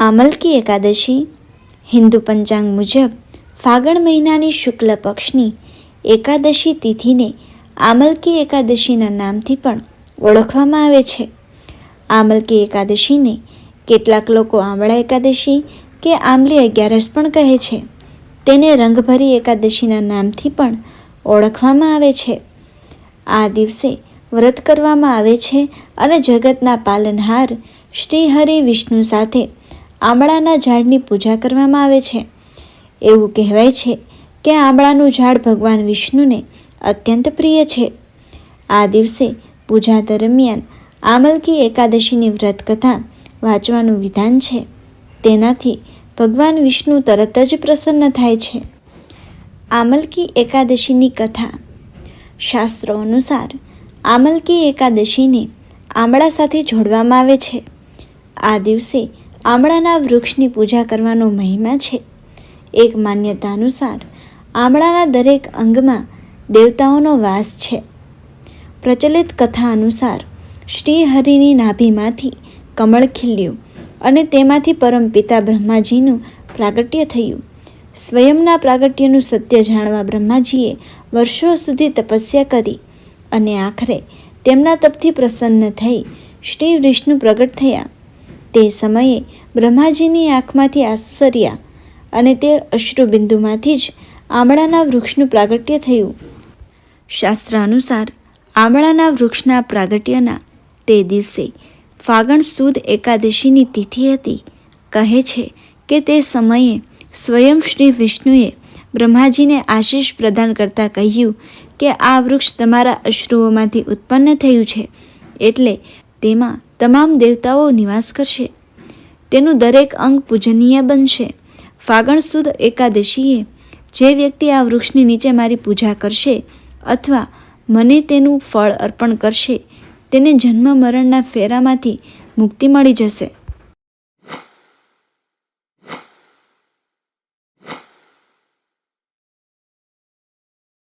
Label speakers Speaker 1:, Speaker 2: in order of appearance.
Speaker 1: આમલકી એકાદશી. હિન્દુ પંચાંગ મુજબ ફાગણ મહિનાની શુક્લ પક્ષની એકાદશી તિથિને આમલકી એકાદશીના નામથી પણ ઓળખવામાં આવે છે. આમલકી એકાદશીને કેટલાક લોકો આમળા એકાદશી કે આંબલી અગિયારસ પણ કહે છે. તેને રંગભરી એકાદશીના નામથી પણ ઓળખવામાં આવે છે. આ દિવસે વ્રત કરવામાં આવે છે અને જગતના પાલનહાર શ્રી હરિ વિષ્ણુ સાથે આંબળાના ઝાડની પૂજા કરવામાં આવે છે. એવું કહેવાય છે કે આંબળાનું ઝાડ ભગવાન વિષ્ણુને અત્યંત પ્રિય છે. આ દિવસે પૂજા દરમિયાન આમલકી એકાદશીની વ્રત કથા વાંચવાનું વિધાન છે. તેનાથી ભગવાન વિષ્ણુ તરત જ પ્રસન્ન થાય છે. આમલકી એકાદશીની કથા. શાસ્ત્રો અનુસાર આમલકી એકાદશીને આંબળા સાથે જોડવામાં આવે છે. આ દિવસે આંબળાના વૃક્ષની પૂજા કરવાનો મહિમા છે. એક માન્યતા અનુસાર આમળાના દરેક અંગમાં દેવતાઓનો વાસ છે. પ્રચલિત કથા અનુસાર, શ્રીહરિની નાભીમાંથી કમળ ખીલ્યું અને તેમાંથી પરમપિતા બ્રહ્માજીનું પ્રાગટ્ય થયું. સ્વયંના પ્રાગટ્યનું સત્ય જાણવા બ્રહ્માજીએ વર્ષો સુધી તપસ્યા કરી અને આખરે તેમના તપથી પ્રસન્ન થઈ શ્રી વિષ્ણુ પ્રગટ થયા. તે સમયે બ્રહ્માજીની આંખમાંથી આંસુ સર્યા અને તે અશ્રુબિંદુમાંથી જ આમળાના વૃક્ષનું પ્રાગટ્ય થયું. શાસ્ત્ર અનુસાર, આમળાના વૃક્ષના પ્રાગટ્યના તે દિવસે ફાગણ સુદ એકાદશીની તિથિ હતી. કહે છે કે તે સમયે સ્વયં શ્રી વિષ્ણુએ બ્રહ્માજીને આશીષ પ્રદાન કરતાં કહ્યું કે આ વૃક્ષ તમારા અશ્રુઓમાંથી ઉત્પન્ન થયું છે. એટલે તેમાં તમામ દેવતાઓ નિવાસ કરશે. તેનું દરેક અંગ પૂજનીય બનશે. ફાગણ સુદ એકાદશીએ જે વ્યક્તિ આ વૃક્ષની નીચે મારી પૂજા કરશે અથવા મને તેનું ફળ અર્પણ કરશે, તેને જન્મ મરણના ફેરામાંથી મુક્તિ મળી જશે.